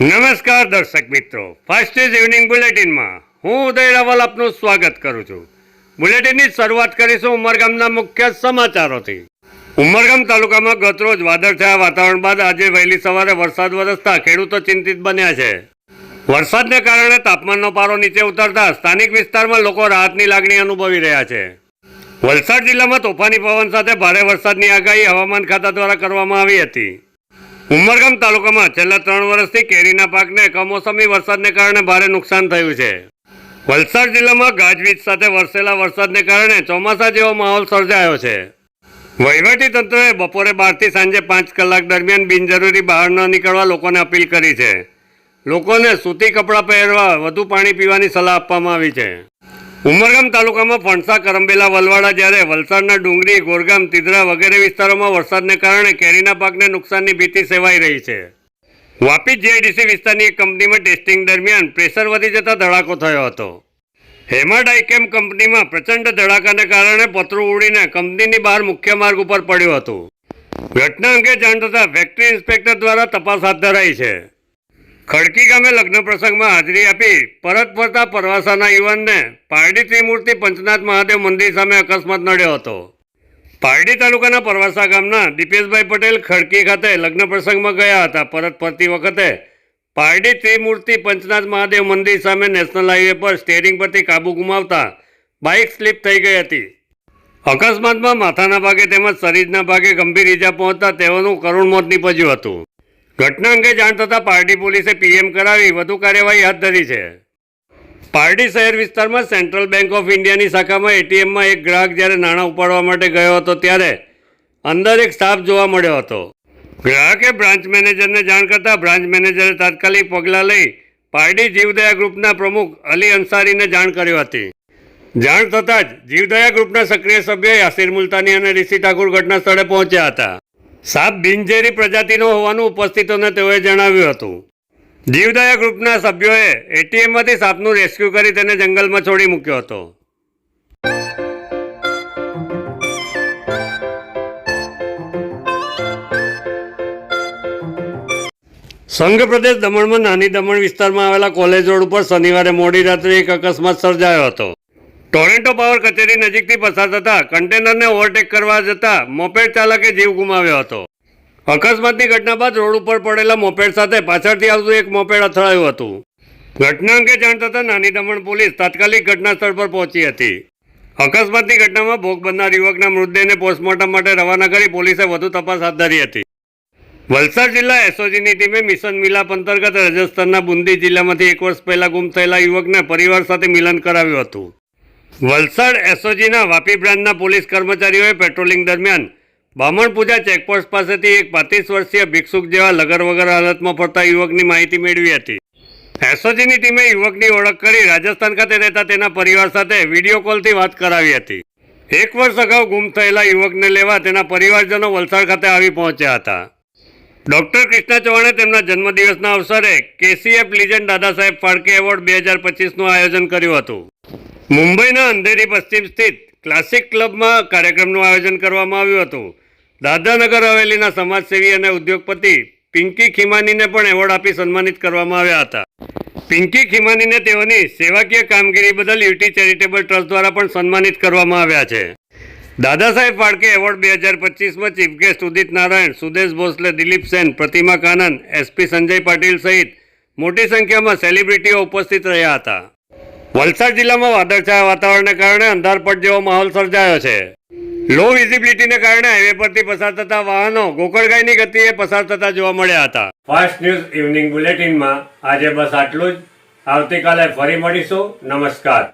નમસ્કાર દર્શક મિત્રો. ફર્સ્ટ ઇઝ ઇવનિંગ બુલેટિનમાં હું ઉદય રાવલ આપનું સ્વાગત કરું છું. બુલેટિનની શરૂઆત કરીશું ઉમરગામના મુખ્ય સમાચારોથી. ઉમરગામ તાલુકામાં ગતરોજ વાદળછાયા વાતાવરણ બાદ આજે વહેલી સવારે વરસાદ વરસતા ખેડૂતો ચિંતિત બન્યા છે. વરસાદને કારણે તાપમાનનો પારો નીચે ઉતરતા સ્થાનિક વિસ્તારમાં લોકો રાહતની લાગણી અનુભવી રહ્યા છે. વલસાડ જિલ્લામાં તોફાની પવન સાથે ભારે વરસાદની આગાહી હવામાન ખાતા દ્વારા કરવામાં આવી હતી. ઉમરગામ તાલુકામાં છેલ્લા ત્રણ વર્ષથી કેરીના પાકને કમોસમી વરસાદને કારણે ભારે નુકસાન થયું છે. વલસાડ જિલ્લામાં ગાજવીજ સાથે વરસેલા વરસાદને કારણે ચોમાસા જેવો માહોલ સર્જાયો છે. વહીવટી તંત્રએ બપોરે બારથી સાંજે પાંચ કલાક દરમિયાન બિનજરૂરી બહાર ન નીકળવા લોકોને અપીલ કરી છે. લોકોને સૂતી કપડાં પહેરવા, વધુ પાણી પીવાની સલાહ આપવામાં આવી છે. ઉમરગામ તાલુકામાં ફણસા, કરંબેલા, વલવાડા જ્યારે વલસાડના ડુંગરી, ગોરગામ, તિદરા વગેરે વિસ્તારોમાં વરસાદને કારણે કેરીના પાકને નુકસાનની ભીતિ સેવાઈ રહી છે. વાપી જીઆઈડીસી વિસ્તારની એક કંપનીમાં ટેસ્ટિંગ દરમિયાન પ્રેશર વધી જતા ધડાકો થયો હતો. હેમા ડાયકેમ કંપનીમાં પ્રચંડ ધડાકાને કારણે પતરું ઉડીને કંપનીની બહાર મુખ્ય માર્ગ ઉપર પડ્યું હતું. ઘટના અંગે જાણ થતાં ફેક્ટરી ઇન્સ્પેક્ટર દ્વારા તપાસ હાથ ધરાઈ છે. ખડકી ગામે લગ્ન પ્રસંગમાં હાજરી આપી પરત ફરતા પરવાસાના યુવાનને પારડી ત્રિમૂર્તિ પંચનાથ મહાદેવ મંદિર સામે અકસ્માત નડ્યો હતો. પારડી તાલુકાના પરવાસા ગામના દીપેશભાઈ પટેલ ખડકી ખાતે લગ્ન પ્રસંગમાં ગયા હતા. પરત ફરતી વખતે પારડી ત્રિમૂર્તિ પંચનાથ મહાદેવ મંદિર સામે નેશનલ હાઈવે પર સ્ટેરિંગ પરથી કાબુ ગુમાવતા બાઇક સ્લીપ થઈ ગઈ હતી. અકસ્માતમાં માથાના ભાગે તેમજ શરીરના ભાગે ગંભીર ઈજા પહોંચતા તેઓનું કરુણ મોત નીપજ્યું હતું. ઘટના અંગે જાણ થતાં પારડી પોલીસે પીએમ કરાવી વધુ કાર્યવાહી હાથ ધરી છે. પારડી શહેર વિસ્તારમાં સેન્ટ્રલ બેંક ઓફ ઇન્ડિયાની શાખામાં એટીએમમાં એક ગ્રાહક જ્યારે નાણાં ઉપાડવા માટે ગયો હતો ત્યારે અંદર એક સ્ટાફ જોવા મળ્યો હતો. ગ્રાહકે બ્રાન્ચ મેનેજરને જાણ કરતાં બ્રાન્ચ મેનેજરે તાત્કાલિક પગલાં લઈ પારડી જીવદયા ગ્રુપના પ્રમુખ અલી અંસારીને જાણ કરી હતી. જાણ થતાં જ જીવદયા ગ્રુપના સક્રિય સભ્ય યાસીર મુલતાની અને ઋષિ ઠાકુર ઘટના સ્થળે પહોંચ્યા હતા. સાપ બિનઝેરી પ્રજાતિનો હોવાનું ઉપસ્થિતોને તેઓએ જણાવ્યું હતું. જીવદયા ગ્રુપના સભ્યોએ એટીએમમાંથી સાપનું રેસ્ક્યુ કરી તેને જંગલમાં છોડી મૂક્યો હતો. સંઘ પ્રદેશ દમણમાં નાની દમણ વિસ્તારમાં આવેલા કોલેજ રોડ ઉપર શનિવારે મોડી રાત્રે એક અકસ્માત સર્જાયો હતો. ટોરેન્ટો પાવર કચેરી નજીકથી પસાર થતા કન્ટેનરને ઓવરટેક કરવા જતા મોપેડ ચાલકે જીવ ગુમાવ્યો હતો. અકસ્માતની ઘટના બાદ રોડ ઉપર પડેલા મોપેડ સાથે પાછળથી આવતું એક મોપેડ અથડાયું હતું. ઘટના અંગે જાણ થતાં નાની દમણ પોલીસ તાત્કાલિક ઘટના સ્થળ પર પહોંચી હતી. અકસ્માતની ઘટનામાં ભોગ બનનાર યુવકના મૃતદેહને પોસ્ટમોર્ટમ માટે રવાના કરી પોલીસે વધુ તપાસ હાથ ધરી હતી. વલસાડ જિલ્લા એસઓજીની ટીમે મિશન મિલાપ અંતર્ગત રાજસ્થાનના બુંદી જિલ્લામાંથી એક વર્ષ પહેલા ગુમ થયેલા યુવકને પરિવાર સાથે મિલન કરાવ્યું હતું. વલસાડ એસઓજીના વાપી બ્રાન્ચના પોલીસ કર્મચારીઓએ પેટ્રોલિંગ દરમિયાન બામણપૂજા ચેકપોસ્ટ પાસેથી એક પાંત્રીસ વર્ષીય ભિક્ષુક જેવા લગર વગર હાલતમાં ફરતા યુવકની માહિતી મેળવી હતી. એસઓજીની ટીમે યુવકની ઓળખ કરી રાજસ્થાન ખાતે રહેતા તેના પરિવાર સાથે વીડિયો કોલથી વાત કરાવી હતી. એક વર્ષ અગાઉ ગુમ થયેલા યુવકને લેવા તેના પરિવારજનો વલસાડ ખાતે આવી પહોંચ્યા હતા. ડોક્ટર કૃષ્ણા ચૌહાણે તેમના જન્મદિવસના અવસરે કેસીએફ લિજન્ડ દાદા સાહેબ ફાળકે એવોર્ડ બે હજાર પચીસનું આયોજન કર્યું હતું. મુંબઈના અંધેરી પશ્ચિમ સ્થિત ક્લાસિક ક્લબમાં કાર્યક્રમનું આયોજન કરવામાં આવ્યું હતું. દાદાનગર હવેલીના સમાજસેવી અને ઉદ્યોગપતિ પિંકી ખીમાનીને પણ એવોર્ડ આપી સન્માનિત કરવામાં આવ્યા હતા. પિંકી ખીમાનીને તેઓની સેવાકીય કામગીરી બદલ યુટી ચેરિટેબલ ટ્રસ્ટ દ્વારા પણ સન્માનિત કરવામાં આવ્યા છે. દાદા સાહેબ ફાળકે એવોર્ડ બે હજાર પચીસમાં chief guest Udit Narayan, Sudesh Bhosle, Dilip Sen, Pratima Kanan S P Sanjay Patil સહિત મોટી સંખ્યામાં સેલિબ્રિટીઓ ઉપસ્થિત રહ્યા હતા. વલસાડ જિલ્લામાં વાદળછાયા વાતાવરણને કારણે અંધારપટ જેવો માહોલ સર્જાયો છે. લો વિઝિબિલિટીને કારણે હાઈવે પરથી પસાર થતા વાહનો ગોકળગાયની ગતિએ પસાર થતા જોવા મળ્યા હતા. ફાસ્ટ ન્યૂઝ ઇવનિંગ બુલેટિનમાં આજે બસ આટલું જ. આવતીકાલે ફરી મળીશું. નમસ્કાર.